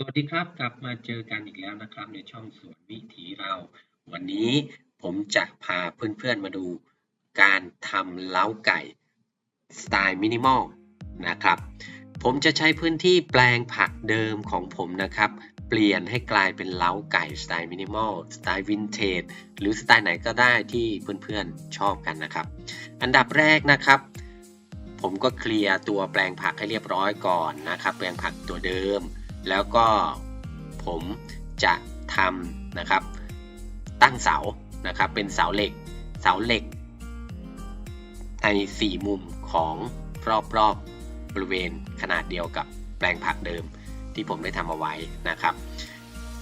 สวัสดีครับกลับมาเจอกันอีกแล้วนะครับ ในช่องสวนวิถีเรา วันนี้ผมจะพาเพื่อนๆมาดูการทำเล้าไก่สไตล์มินิมอลนะครับ ผมจะใช้พื้นที่แปลงผักเดิมของผมนะครับ เปลี่ยนให้กลายเป็นเล้าไก่สไตล์มินิมอลสไตล์วินเทจหรือสไตล์ไหนก็ได้ที่เพื่อนๆชอบกันนะครับ อันดับแรกนะครับผมก็เคลียร์ตัวแปลงผักให้เรียบร้อยก่อนนะครับ แปลงผักตัวเดิม แล้วก็ผมจะทำนะครับ ตั้งเสานะครับเป็นเสาเหล็ก เสาเหล็ก ในสี่มุมของรอบๆบบริเวณขนาดเดียวกับแปลงผักเดิมที่ผมได้ทำเอาไว้นะครับ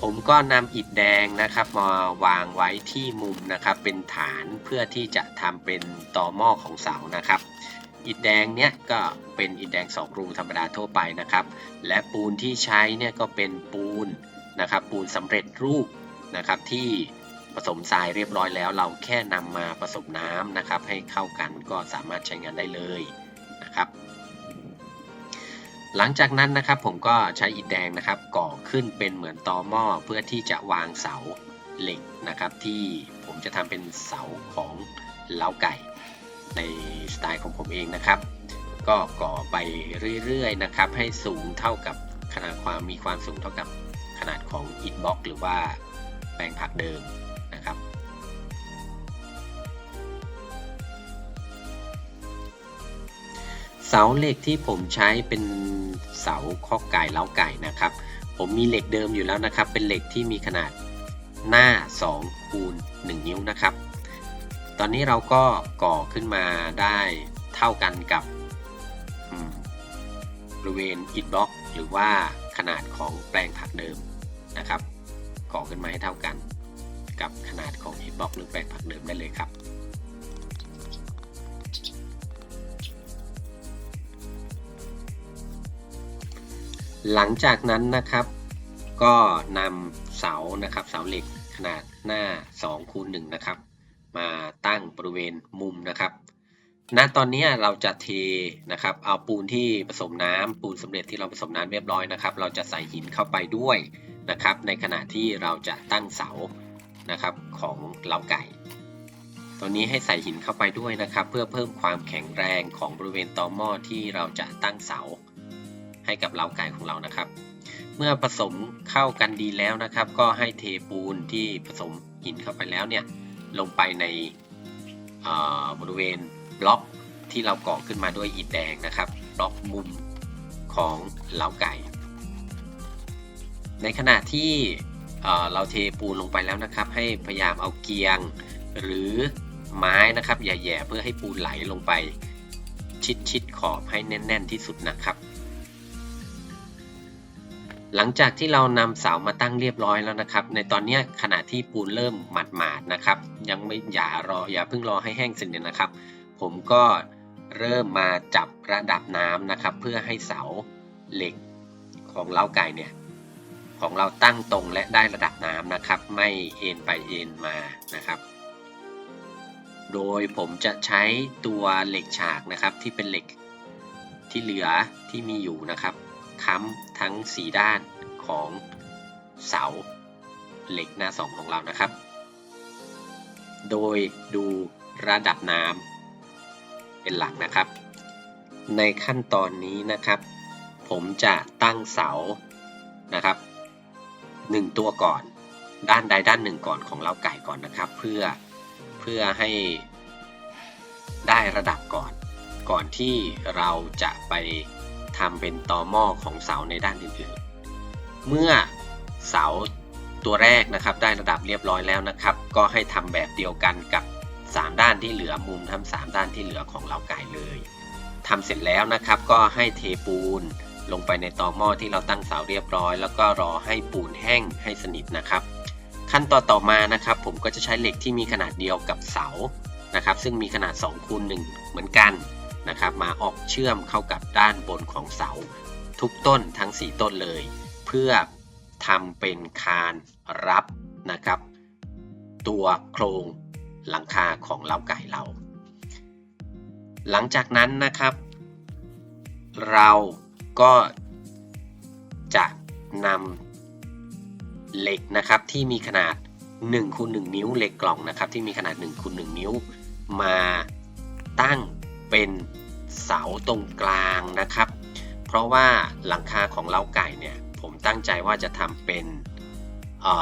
ผมก็นำอิฐแดงนะครับมาวางไว้ที่มุมนะครับ เป็นฐานเพื่อที่จะทำเป็นต่อหม้อของเสานะครับ อิฐแดงเนี้ยก็เป็นอิฐแดงสองรูธรรมดาทั่วไปนะครับ และปูนที่ใช้เนี่ยก็เป็นปูนนะครับปูนสำเร็จรูปนะครับที่ผสมทรายเรียบร้อยแล้ว เราแค่นำมาผสมน้ำนะครับ ให้เข้ากันก็สามารถใช้งานได้เลยนะครับ หลังจากนั้นนะครับผมก็ใช้อิฐแดงนะครับ ก่อขึ้นเป็นเหมือนตอหม้อเพื่อที่จะวางเสาเหล็กนะครับ ที่ผมจะทำเป็นเสาของเล้าไก่ ในสไตล์ของผมเองนะครับ ก็ก่อไปเรื่อยๆนะครับ ให้สูงเท่ากับขนาดความมีความสูงเท่ากับขนาดของอิฐบล็อกหรือว่าแปลงผักเดิมนะครับเสาเหล็กที่ผมใช้เป็นเสาข้อไก่เล้าไก่นะครับ ผมมีเหล็กเดิมอยู่แล้วนะครับ เป็นเหล็กที่มีขนาดหน้า2คูณ1นิ้วนะครับ ตอนนี้เราก็ก่อขึ้นมาได้เท่ากันกับบริเวณอิฐบล็อกหรือว่าขนาดของแปลงผักเดิมนะครับ ก่อขึ้นมาให้เท่ากัน กับขนาดของอิฐบล็อกหรือแปลงผักเดิมได้เลยครับ หลังจากนั้นนะครับ ก็นำเสานะครับเสาเหล็กขนาดหน้า2คูณ1นะครับ มาตั้งบริเวณมุมนะครับณตอนนี้เราจะเทนะครับ เอาปูนที่ผสมน้ำปูนสำเร็จที่เราผสมน้ำเรียบร้อยนะครับ เราจะใส่หินเข้าไปด้วยนะครับ ในขณะที่เราจะตั้งเสานะครับของเล้าไก่ตอนนี้ให้ใส่หินเข้าไปด้วยนะครับ เพื่อเพิ่มความแข็งแรงของบริเวณตอหม้อที่เราจะตั้งเสา ให้กับเล้าไก่ของเรานะครับ เมื่อผสมเข้ากันดีแล้วนะครับ ก็ให้เทปูนที่ผสมหินเข้าไปแล้วเนี่ย ลงไปในบริเวณบล็อกที่เราก่อขึ้นมาด้วยอิฐแดงนะครับบล็อกมุมของเล้าไก่ ในขณะที่เราเทปูนลงไปแล้วนะครับ ให้พยายามเอาเกียงหรือไม้นะครับแย่ๆเพื่อให้ปูนไหลลงไป ชิดๆขอบให้แน่น ๆ ที่สุดนะครับ หลังจากที่เรานำเสามาตั้งเรียบร้อยแล้วนะครับ ในตอนนี้ขณะที่ปูนเริ่มหมาดๆนะครับ ยังไม่อย่ารออย่าเพิ่งรอให้แห้งสนิทนะครับ ผมก็เริ่มมาจับระดับน้ำนะครับ เพื่อให้เสาเหล็กของเล้าไก่เนี่ยของเราตั้งตรงและได้ระดับน้ำนะครับ ไม่เอ็นไปเอ็นมานะครับ โดยผมจะใช้ตัวเหล็กฉากนะครับที่เป็นเหล็กที่เหลือที่มีอยู่นะครับ ค้ำทั้ง 4 ด้านของเสาเหล็กหน้าสองของเรานะครับ โดยดูระดับน้ำเป็นหลักนะครับ ในขั้นตอนนี้นะครับ ผมจะตั้งเสานะครับ 1 ตัวก่อน ด้านใดด้านหนึ่งก่อนของเล้าไก่ก่อนนะครับ เพื่อเพื่อให้ได้ระดับก่อน ก่อนที่เราจะไป ทำเป็นต่อหม้อของเสาในด้านอื่นๆ เมื่อเสาตัวแรกนะครับได้ระดับเรียบร้อยแล้วนะครับ ก็ให้ทำแบบเดียวกันกับ 3 ด้านที่เหลือมุมทำ3ด้านที่เหลือของเล้าไก่เลยทำเสร็จแล้วนะครับก็ให้เทปูนลงไปในต่อหม้อที่เราตั้งเสาเรียบร้อย แล้วก็รอให้ปูนแห้งให้สนิทนะครับ ขั้นตอนต่อมานะครับ ผมก็จะใช้เหล็กที่มีขนาดเดียวกับเสานะครับ ซึ่งมีขนาด2คูณ1เหมือนกัน นะครับมาออกเชื่อมเข้ากับด้านบนของเสา ทุกต้นทั้ง 4 ต้นเลย เพื่อทำเป็นคานรับนะครับ ตัวโครงหลังคาของเล้าไก่เรา หลังจากนั้นนะครับ เราก็จะนำเหล็กนะครับที่มีขนาด1คูณ1นิ้วเหล็กกล่องนะครับที่มีขนาด1คูณ1นิ้ว มาตั้งเป็น เสาตรงกลางนะครับ เพราะว่าหลังคาของเล้าไก่เนี่ยผมตั้งใจว่าจะทำเป็น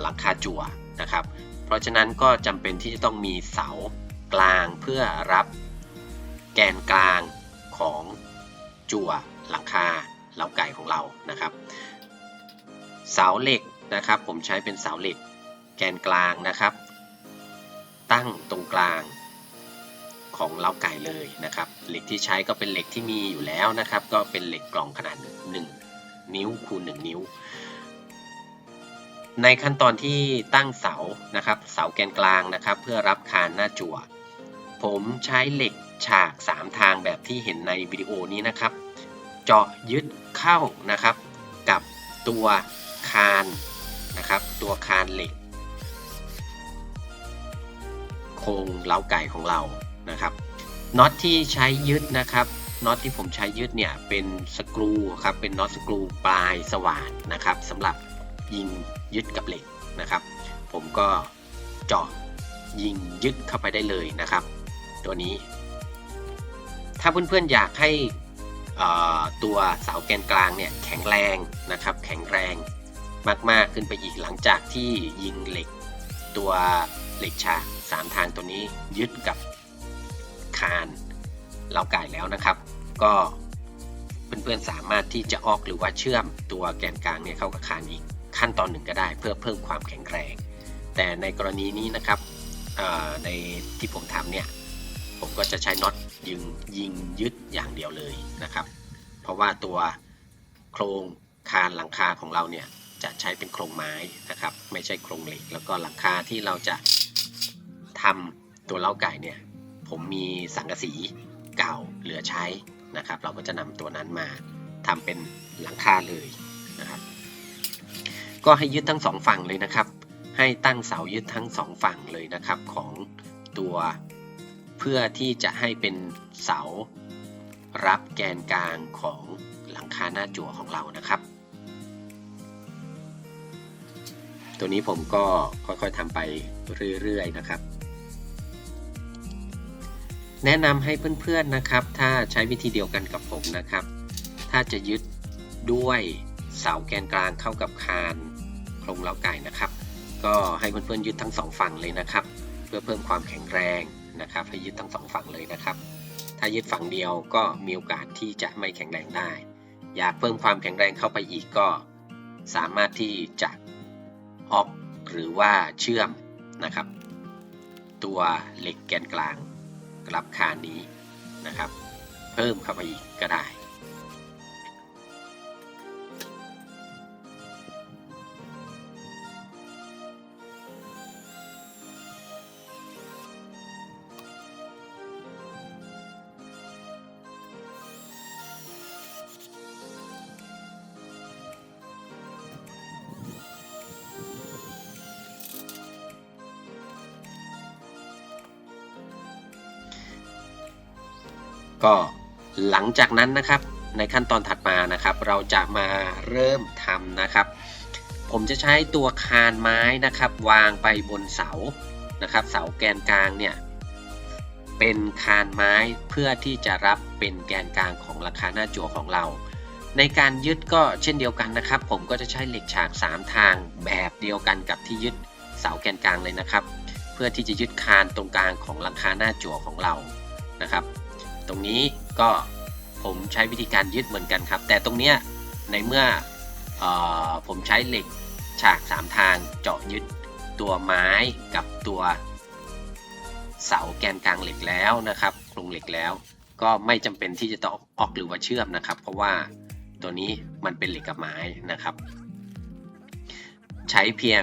หลังคาจั่วนะครับ เพราะฉะนั้นก็จำเป็นที่จะต้องมีเสากลางเพื่อรับแกนกลางของจั่วหลังคาเล้าไก่ของเรานะครับ เสาเหล็กนะครับ ผมใช้เป็นเสาเหล็กแกนกลางนะครับ ตั้งตรงกลาง ของเล้าไก่เลยนะครับเหล็กที่ใช้ก็เป็นเหล็กที่มีอยู่แล้วนะครับ ก็เป็นเหล็กกล่องขนาด 1 นิ้วคูณ1นิ้ว ในขั้นตอนที่ตั้งเสานะครับเสาแกนกลางนะครับ เพื่อรับคานหน้าจั่วผมใช้เหล็กฉาก 3 ทางแบบที่เห็นในวิดีโอนี้นะครับ เจาะยึดเข้านะครับ กับตัวคานนะครับ ตัวคานเหล็ก โครงเล้าไก่ของเรา นะครับน็อตที่ใช้ยึดนะครับน็อตที่ผมใช้ยึดเนี่ยเป็นสกรูครับเป็นน็อตสกรูปลายสว่านนะครับสำหรับยิงยึดกับเหล็กนะครับ ผมก็เจาะยิงยึดเข้าไปได้เลยนะครับ ตัวนี้ ถ้าเพื่อนๆอยากให้ตัวเสาแกนกลางเนี่ยแข็งแรงนะครับ แข็งแรงมากๆขึ้นไปอีกหลังจากที่ยิงเหล็ก ตัวเหล็กฉากสามทางตัวนี้ยึดกับ คานเราไก่แล้วนะครับ ก็เพื่อนๆสามารถที่จะออกหรือว่าเชื่อมตัวแกนกลางเนี่ยเข้ากับคานอีกขั้นตอนหนึ่งก็ได้เพื่อเพิ่มความแข็งแรง แต่ในกรณีนี้นะครับในที่ผมทำเนี่ยผมก็จะใช้น็อตยิงยิงยึดอย่างเดียวเลยนะครับ เพราะว่าตัวโครงคานหลังคาของเราเนี่ยจะใช้เป็นโครงไม้นะครับ ไม่ใช่โครงเหล็ก แล้วก็หลังคาที่เราจะทำตัวเล้าไก่เนี่ย ผมมีสังกะสีเก่าเหลือใช้นะครับ เราก็จะนำตัวนั้นมาทำเป็นหลังคาเลยนะครับ ก็ให้ยึดทั้งสองฝั่งเลยนะครับ ให้ตั้งเสายึดทั้งสองฝั่งเลยนะครับของตัวเพื่อที่จะให้เป็นเสารับแกนกลางของหลังคาหน้าจั่วของเรานะครับ ตัวนี้ผมก็ค่อยๆทำไปเรื่อยๆนะครับ แนะนำให้เพื่อนๆนะครับ ถ้าใช้วิธีเดียวกันกับผมนะครับ ถ้าจะยึดด้วยเสาแกนกลางเข้ากับคานโครงเล้าไก่นะครับ ก็ให้เพื่อนๆยึดทั้งสองฝั่งเลยนะครับ เพื่อเพิ่มความแข็งแรงนะครับ ให้ยึดทั้งสองฝั่งเลยนะครับ ถ้ายึดฝั่งเดียวก็มีโอกาสที่จะไม่แข็งแรงได้ อยากเพิ่มความแข็งแรงเข้าไปอีกก็ สามารถที่จะออกหรือว่าเชื่อมนะครับ ตัวเหล็กแกนกลาง รับคานนี้นะครับ เพิ่มเข้าไปอีกก็ได้ ก็หลังจากนั้นนะครับในขั้นตอนถัดมานะครับ เราจะมาเริ่มทำนะครับ ผมจะใช้ตัวคานไม้นะครับ วางไปบนเสานะครับ เสาแกนกลางเนี่ยเป็นคานไม้เพื่อที่จะรับเป็นแกนกลางของราคาหน้าจั่วของเรา ในการยึดก็เช่นเดียวกันนะครับ ผมก็จะใช้เหล็กฉาก 3 ทางแบบเดียวกันกับที่ยึดเสาแกนกลางเลยนะครับ เพื่อที่จะยึดคานตรงกลางของหลังคาหน้าจั่วของเรานะครับ ตรงนี้ก็ผมใช้วิธีการยึดเหมือนกันครับ แต่ตรงเนี้ยในเมื่ออผมใช้เหล็กฉาก 3 ทางเจาะยึดตัวไม้กับตัวเสาแกนกลางเหล็กแล้วนะครับโครงเหล็กแล้ว ก็ไม่จำเป็นที่จะต้องออกหรือว่าเชื่อมนะครับ เพราะว่าตัวนี้มันเป็นเหล็กกับไม้นะครับ ใช้เพียง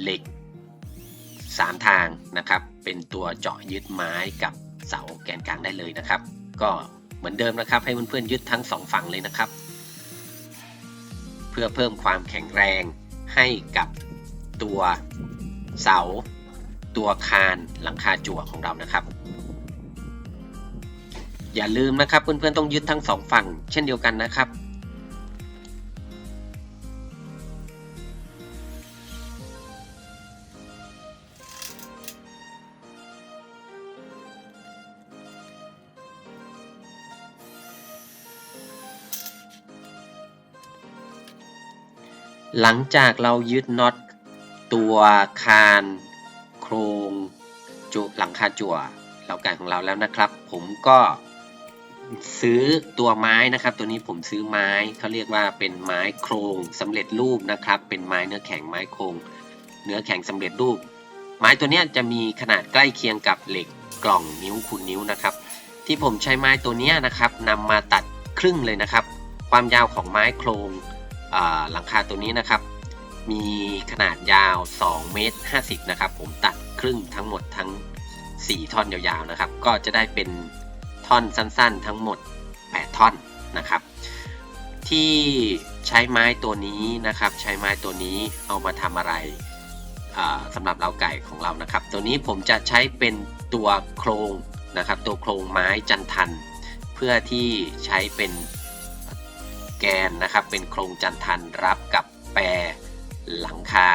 เหล็ก 3 ทางนะครับ เป็นตัวเจาะยึดไม้กับ เสาแกนกลางได้เลยนะครับ ก็เหมือนเดิมนะครับ ให้เพื่อนๆยึดทั้งสองฝั่งเลยนะครับ เพื่อเพิ่มความแข็งแรงให้กับตัวเสา ตัวคานหลังคาจั่วของเรานะครับ อย่าลืมนะครับเพื่อนๆต้องยึดทั้งสองฝั่ง เช่นเดียวกันนะครับ หลังจากเรายึดน็อตตัวคานโครงจุหลังคาจั่วเราไก่ของเราแล้วนะครับ ผมก็ซื้อตัวไม้นะครับ ตัวนี้ผมซื้อไม้เขาเรียกว่าเป็นไม้โครงสำเร็จรูปนะครับ เป็นไม้เนื้อแข็งไม้โครงเนื้อแข็งสำเร็จรูป ไม้ตัวนี้จะมีขนาดใกล้เคียงกับเหล็กกล่องนิ้วคูณนิ้วนะครับ ที่ผมใช้ไม้ตัวนี้นะครับนำมาตัดครึ่งเลยนะครับ ความยาวของไม้โครง หลังคาตัวนี้นะครับ มีขนาดยาว2เมตร50นะครับผมตัดครึ่งทั้งหมดทั้ง 4 ท่อนยาวๆนะครับ ก็จะได้เป็นท่อนสั้นๆ ทั้งหมด 8 ท่อนนะครับ ที่ใช้ไม้ตัวนี้นะครับ ใช้ไม้ตัวนี้เอามาทำอะไรสำหรับเราไก่ของเรานะครับ ตัวนี้ผมจะใช้เป็นตัวโครงนะครับ ตัวโครงไม้จันทัน เพื่อที่ใช้เป็น แกนนะครับเป็นโครงจันทันรับกับแปรหลังคา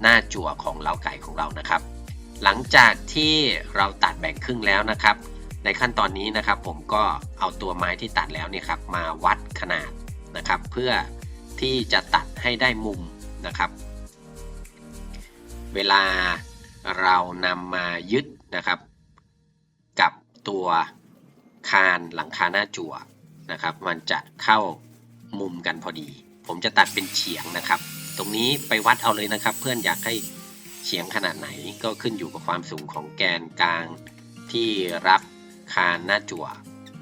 หน้าจั่วของเล้าไก่ของเรานะครับ หลังจากที่เราตัดแบ่งครึ่งแล้วนะครับ ในขั้นตอนนี้นะครับผมก็เอาตัวไม้ที่ตัดแล้วเนี่ยครับมาวัดขนาดนะครับ เพื่อที่จะตัดให้ได้มุมนะครับ เวลาเรานำมายึดนะครับ กับตัวคานหลังคาหน้าจั่วนะครับ มันจะเข้า มุมกันพอดี ผมจะตัดเป็นเฉียงนะครับ ตรงนี้ไปวัดเอาเลยนะครับ เพื่อนอยากให้เฉียงขนาดไหนก็ขึ้นอยู่กับความสูงของแกนกลางที่รับคานหน้าจั่ว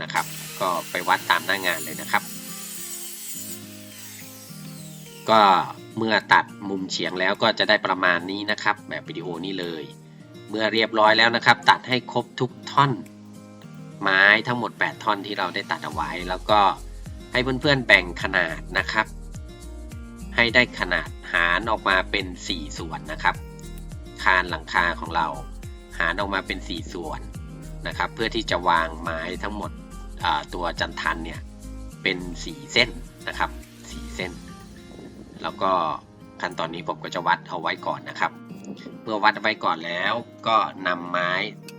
นะครับ ก็ไปวัดตามหน้างานเลยนะครับ ก็เมื่อตัดมุมเฉียงแล้วก็จะได้ประมาณนี้นะครับ แบบวิดีโอนี้เลย เมื่อเรียบร้อยแล้วนะครับ ตัดให้ครบทุกท่อน ไม้ทั้งหมด 8 ท่อนที่เราได้ตัดเอาไว้แล้วก็ ให้เพื่อนๆแบ่งขนาดนะครับ ให้ได้ขนาดหารออกมาเป็น 4 ส่วนนะครับ คานหลังคาของเรา หารออกมาเป็น 4 ส่วนนะครับ เพื่อที่จะวางไม้ทั้งหมดตัวจันทันเนี่ยเป็น 4 เส้นนะครับ 4 เส้น แล้วก็ขั้นตอนนี้ผมก็จะวัดเอาไว้ก่อนนะครับ เมื่อวัดไว้ก่อนแล้วก็นำไม้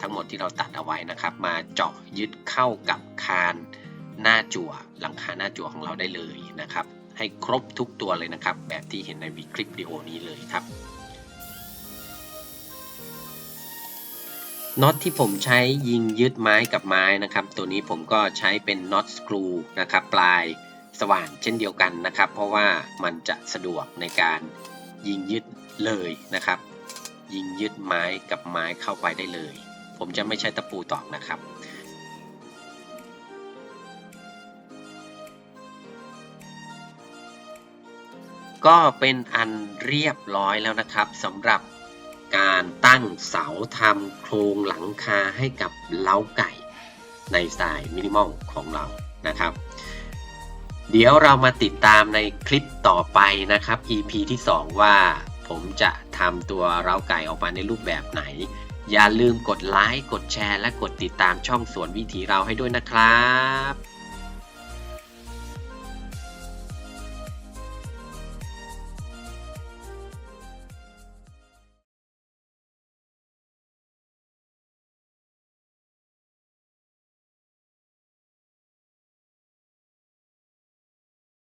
ทั้งหมดที่เราตัดเอาไว้นะครับ มาเจาะยึดเข้ากับคาน หน้าจั่วหลังคาหน้าจั่วของเราได้เลยนะครับ ให้ครบทุกตัวเลยนะครับ แบบที่เห็นในวีคลิปวิดีโอนี้เลยครับน็อตที่ผมใช้ยิงยึดไม้กับไม้นะครับ ตัวนี้ผมก็ใช้เป็นน็อตสกรูนะครับ ปลายสว่านเช่นเดียวกันนะครับ เพราะว่ามันจะสะดวกในการยิงยึดเลยนะครับ ยิงยึดไม้กับไม้เข้าไปได้เลย ผมจะไม่ใช้ตะปูตอกนะครับ ก็เป็นอันเรียบร้อยแล้วนะครับสำหรับการตั้งเสาทำโครงหลังคาให้กับเล้าไก่ในสไตล์มินิมอลของเรานะครับ เดี๋ยวเรามาติดตามในคลิปต่อไปนะครับ EP ที่ 2 ว่าผมจะทำตัวเล้าไก่ออกมาในรูปแบบไหน อย่าลืมกดไลค์กดแชร์ และกดติดตามช่องสวนวิถีเราให้ด้วยนะครับ